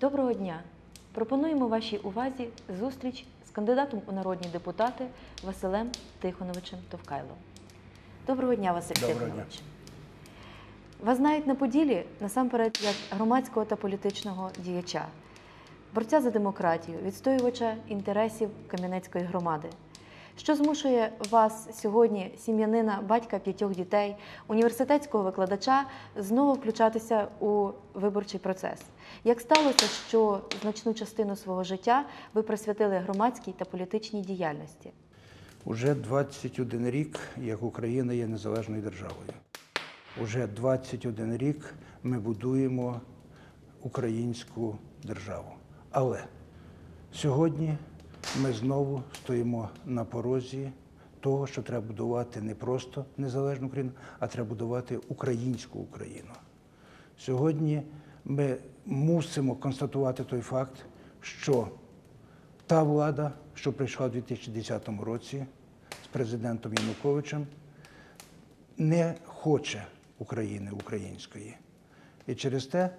Доброго дня! Пропонуємо вашій увазі зустріч з кандидатом у народні депутати Василем Тихоновичем Товкайлом. Доброго дня, Василь Доброго Тихонович. Вас знають на Поділі насамперед як громадського та політичного діяча, борця за демократію, відстоювача інтересів Кам'янецької громади. Що змушує вас сьогодні, сім'янина, батька п'ятьох дітей, університетського викладача, знову включатися у виборчий процес? Як сталося, що значну частину свого життя ви присвятили громадській та політичній діяльності? Уже 21 рік, як Україна є незалежною державою. Уже 21 рік ми будуємо українську державу. Але сьогодні ми знову стоїмо на порозі того, що треба будувати не просто незалежну Україну, а треба будувати українську Україну. Сьогодні ми мусимо констатувати той факт, що та влада, що прийшла у 2010 році з президентом Януковичем, не хоче України української. І через те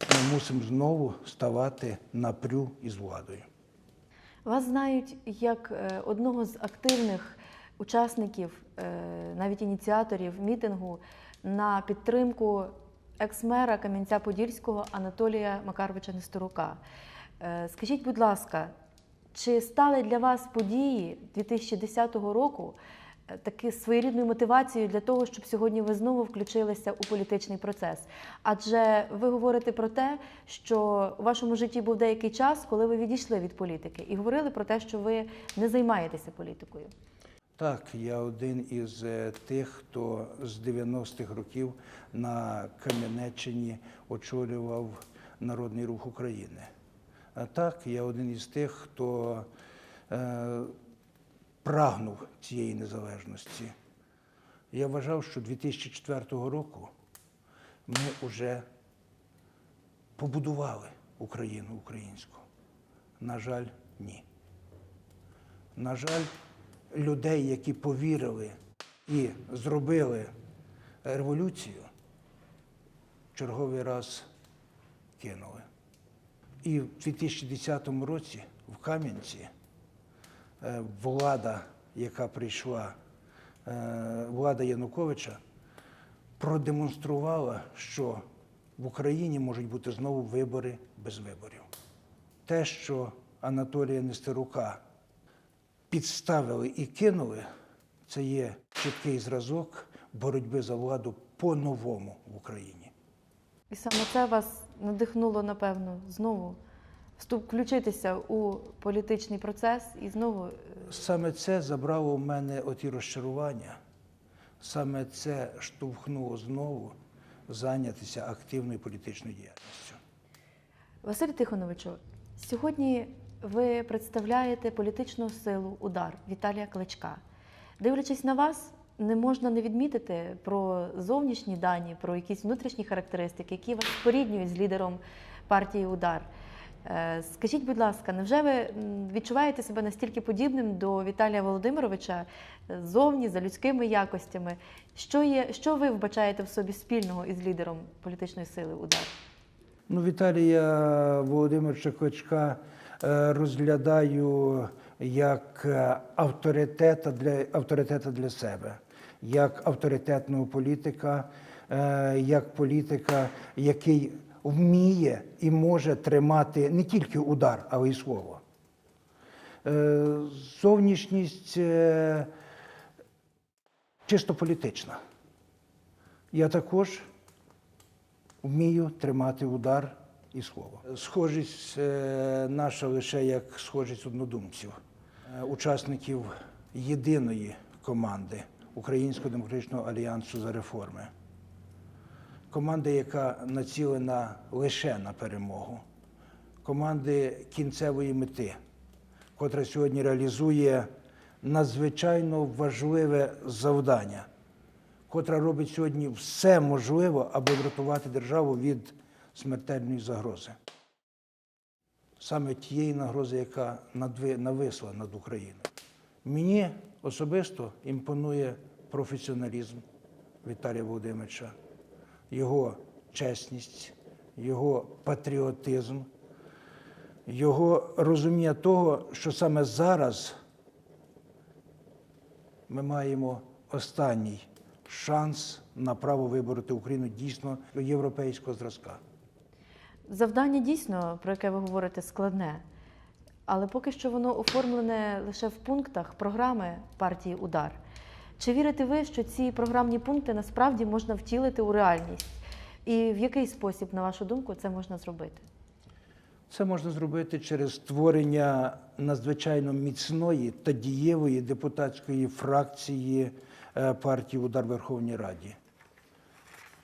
ми мусимо знову ставати напрю із владою. Вас знають як е, одного з активних учасників, е, навіть ініціаторів мітингу на підтримку екс-мера Кам'янця-Подільського Анатолія Макаровича Нестерука. Е, Скажіть, будь ласка, чи стали для вас події 2010 року таки своєрідною мотивацією для того, щоб сьогодні ви знову включилися у політичний процес? Адже ви говорите про те, що у вашому житті був деякий час, коли ви відійшли від політики, і говорили про те, що ви не займаєтеся політикою. Так, я один із е, тих, хто з 90-х років на Кам'янеччині очолював Народний рух України. А так, я один із тих, хто е, прагнув цієї незалежності. Я вважав, що 2004 року ми вже побудували Україну українську. На жаль, ні. На жаль, людей, які повірили і зробили революцію, черговий раз кинули. І в 2010 році в Кам'янці влада, яка прийшла, е, влада Януковича, продемонструвала, що в Україні можуть бути знову вибори без виборів. Те, що Анатолія Нестерука підставили і кинули, це є чіткий зразок боротьби за владу по-новому в Україні. І саме це вас надихнуло, напевно, знову вступ, включитися у політичний процес і знову е, Саме це забрало в мене оті розчарування, саме це штовхнуло знову зайнятися активною політичною діяльністю. Василь Тихоновичу, сьогодні ви представляєте політичну силу удар Віталія Кличка. Дивлячись на вас, не можна не відмітити про зовнішні дані, про якісь внутрішні характеристики, які вас поріднюють з лідером партії Удар. Е, Скажіть, будь ласка, невже ви відчуваєте себе настільки подібним до Віталія Володимировича е, зовні за людськими якостями? Що є, що ви вбачаєте в собі спільного із лідером політичної сили Удар? Ну, Віталія Володимировича Кличка е, розглядаю як авторитета для, авторитета для себе, як авторитетного політика, як політика, який вміє і може тримати не тільки удар, але й слово. Е, Зовнішність е, чисто політична. Я також вмію тримати удар і слово. Схожість е, наша лише як схожість однодумців, учасників єдиної команди Українського демократичного альянсу за реформи. Команди, яка націлена лише на перемогу, команди кінцевої мети, котра сьогодні реалізує надзвичайно важливе завдання котра робить сьогодні все можливе, аби врятувати державу від смертельної загрози. Саме тієї нагрози, яка нависла над Україною. Мені особисто імпонує професіоналізм Віталія Володимировича, його чесність, його патріотизм, його розуміння того, що саме зараз ми маємо останній шанс на право вибороти Україну дійсно європейського зразка. Завдання дійсно, про яке ви говорите, складне, але поки що воно оформлене лише в пунктах програми партії Удар. Чи вірите ви, що ці програмні пункти насправді можна втілити у реальність? І в який спосіб, на вашу думку, це можна зробити? Це можна зробити через створення надзвичайно міцної та дієвої депутатської фракції е, партії Удар Верховній Раді.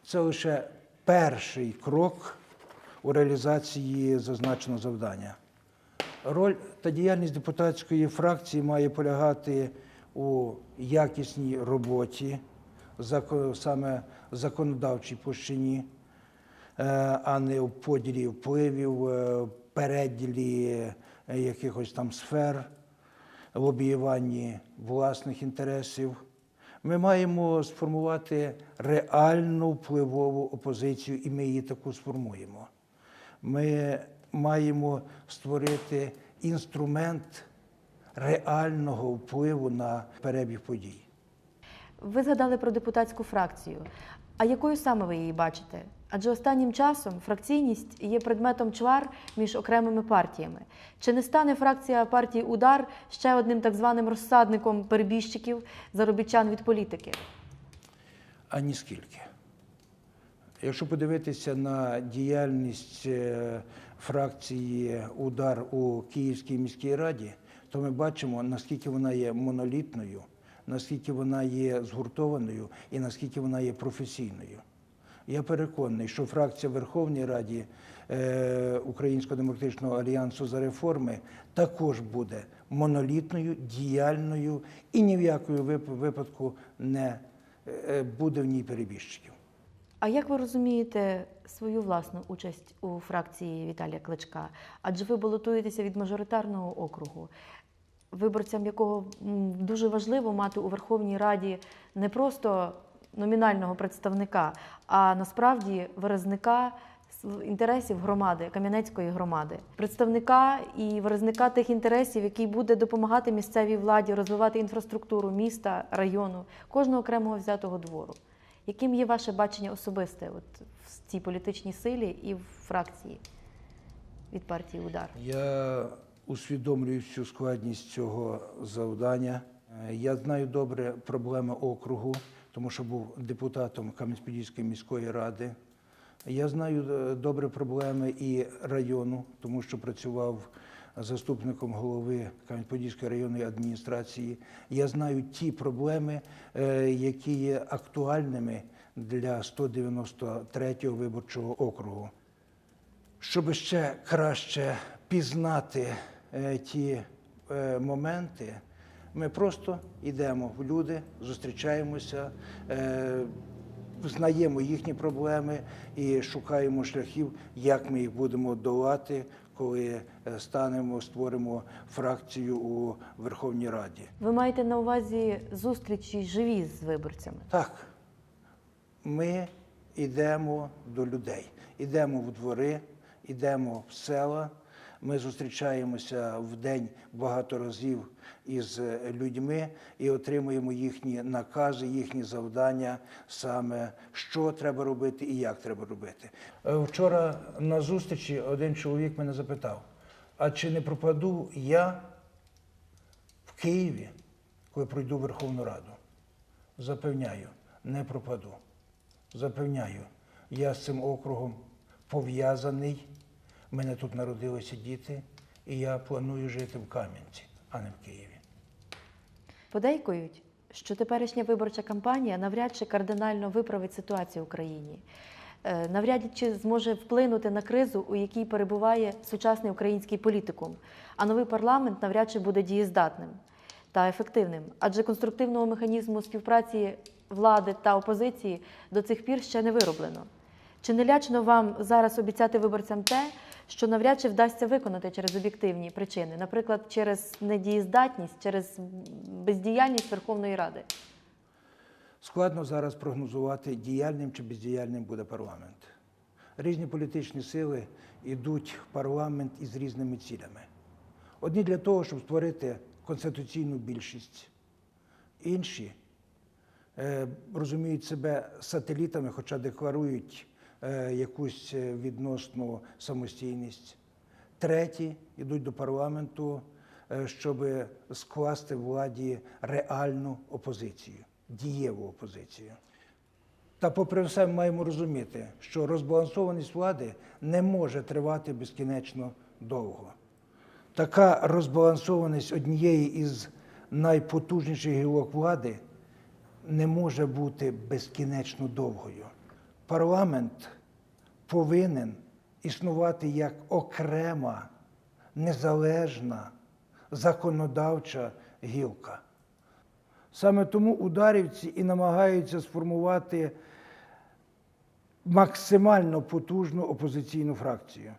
Це лише перший крок у реалізації зазначеного завдання. Роль та діяльність депутатської фракції має полягати у якісній роботі, саме законодавчій площині, е, а не в поділі впливів, е, переділі е, якихось там сфер, лобіюванні власних інтересів. Ми маємо сформувати реальну впливову опозицію, і ми її таку сформуємо. Ми маємо створити інструмент реального впливу на перебіг подій. Ви згадали про депутатську фракцію. А якою саме ви її бачите? Адже останнім часом фракційність є предметом чвар між окремими партіями. Чи не стане фракція партії Удар ще одним так званим розсадником перебіжчиків заробітчан від політики? А ніскільки. Якщо подивитися на діяльність е, фракції Удар у Київській міській раді, то ми бачимо, наскільки вона є монолітною, наскільки вона є згуртованою і наскільки вона є професійною. Я переконаний, що фракція в Верховній Раді е, Українського демократичного альянсу за реформи також буде монолітною, діяльною і ні в якому випадку не е, буде в ній перебіжчиків. А як ви розумієте свою власну участь у фракції Віталія Кличка? Адже ви балотуєтеся від мажоритарного округу, виборцям якого дуже важливо мати у Верховній Раді не просто номінального представника, а насправді виразника інтересів громади, Кам'янецької громади, представника і виразника тих інтересів, який буде допомагати місцевій владі розвивати інфраструктуру міста, району, кожного окремого взятого двору. Яким є ваше бачення особисте от, в цій політичній силі і в фракції від партії Удар? Я усвідомлюю всю складність цього завдання. Е, Я знаю добре проблеми округу, тому що був депутатом Кам'янець-Подільської міської ради. Я знаю е, добре проблеми і району, тому що працював заступником голови Кам'янець-Подільської районної адміністрації. Я знаю ті проблеми, е, які є актуальними для 193-го виборчого округу. Щоб ще краще пізнати ті е, моменти, ми просто йдемо в люди, зустрічаємося, е, знаємо їхні проблеми і шукаємо шляхів, як ми їх будемо долати, коли е, станемо, створимо фракцію у Верховній Раді. Ви маєте на увазі зустрічі живі з виборцями? Так, ми йдемо до людей, йдемо в двори, йдемо в села. Ми зустрічаємося в день багато разів із людьми і отримуємо їхні накази, їхні завдання, саме що треба робити і як треба робити. Е, Вчора на зустрічі один чоловік мене запитав: а чи не пропаду я в Києві, коли пройду Верховну Раду? Запевняю, не пропаду. Запевняю, я з цим округом пов'язаний. Мене тут народилися діти, і я планую жити в Кам'янці, а не в Києві. Подейкують, що теперішня виборча кампанія навряд чи кардинально виправить ситуацію в Україні. Е, Навряд чи зможе вплинути на кризу, у якій перебуває сучасний український політикум, а новий парламент навряд чи буде дієздатним та ефективним, адже конструктивного механізму співпраці влади та опозиції до цих пір ще не вироблено. Чи не лячно вам зараз обіцяти виборцям те, що навряд чи вдасться виконати через об'єктивні причини, наприклад, через недієздатність, через бездіяльність Верховної Ради? Складно зараз прогнозувати, діяльним чи бездіяльним буде парламент. Різні політичні сили йдуть в парламент із різними цілями. Одні для того, щоб створити конституційну більшість, інші е, розуміють себе сателітами, хоча декларують якусь е, відносну самостійність. Треті йдуть до парламенту, е, щоб скласти владі реальну опозицію, дієву опозицію. Та попри все, ми маємо розуміти, що розбалансованість влади не може тривати безкінечно довго. Така розбалансованість однієї із найпотужніших гілок влади не може бути безкінечно довгою. Парламент повинен існувати як окрема, незалежна законодавча гілка. Саме тому ударівці і намагаються сформувати максимально потужну опозиційну фракцію.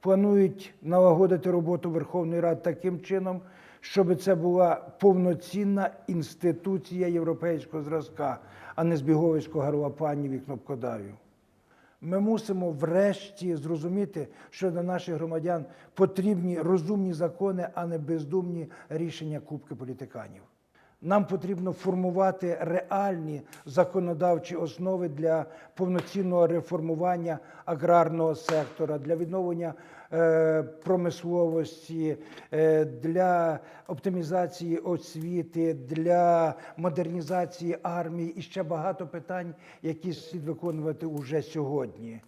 Планують налагодити роботу Верховної Ради таким чином, щоб це була повноцінна інституція європейського зразка, а не збіговисько гарлопанів і кнопкодавів. Ми мусимо врешті зрозуміти, що для наших громадян потрібні розумні закони, а не бездумні рішення кубки політиканів. Нам потрібно формувати реальні законодавчі основи для повноцінного реформування аграрного сектора, для відновлення промисловості, е, для оптимізації освіти, для модернізації армії і ще багато питань, які слід виконувати уже сьогодні.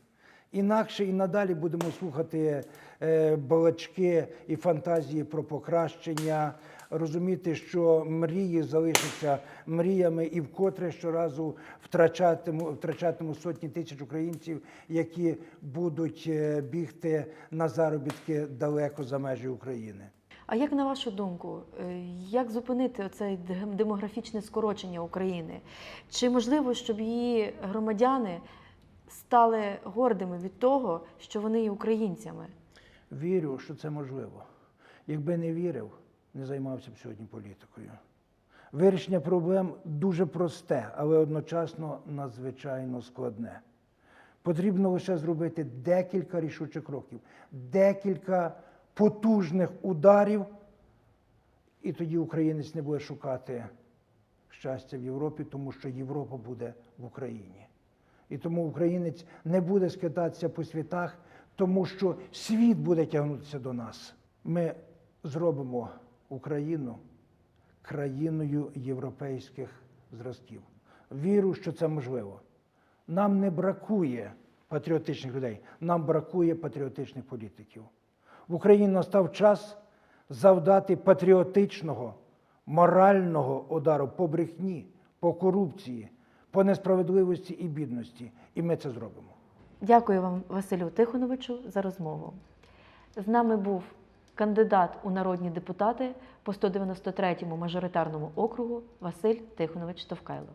Інакше і надалі будемо слухати е, балачки і фантазії про покращення, розуміти, що мрії залишаться мріями, і вкотре щоразу втрачатиму, втрачатиму сотні тисяч українців, які будуть е, бігти на заробітки далеко за межі України. А як на вашу думку, е, як зупинити оце демографічне скорочення України? Чи можливо, щоб її громадяни стали гордими від того, що вони є українцями? Вірю, що це можливо. Якби не вірив, не займався б сьогодні політикою. Вирішення проблем дуже просте, але одночасно надзвичайно складне. Потрібно лише зробити декілька рішучих кроків, декілька потужних ударів, і тоді українець не буде шукати щастя в Європі, тому що Європа буде в Україні. І тому українець не буде скитатися по світах, тому що світ буде тягнутися до нас. Ми зробимо Україну країною європейських зразків. Вірю, що це можливо. Нам не бракує патріотичних людей, нам бракує патріотичних політиків. В Україні настав час завдати патріотичного, морального удару по брехні, по корупції, по несправедливості і бідності. І ми це зробимо. Дякую вам, Василю Тихоновичу, за розмову. З нами був кандидат у народні депутати по 193-му мажоритарному округу Василь Тихонович Товкайло.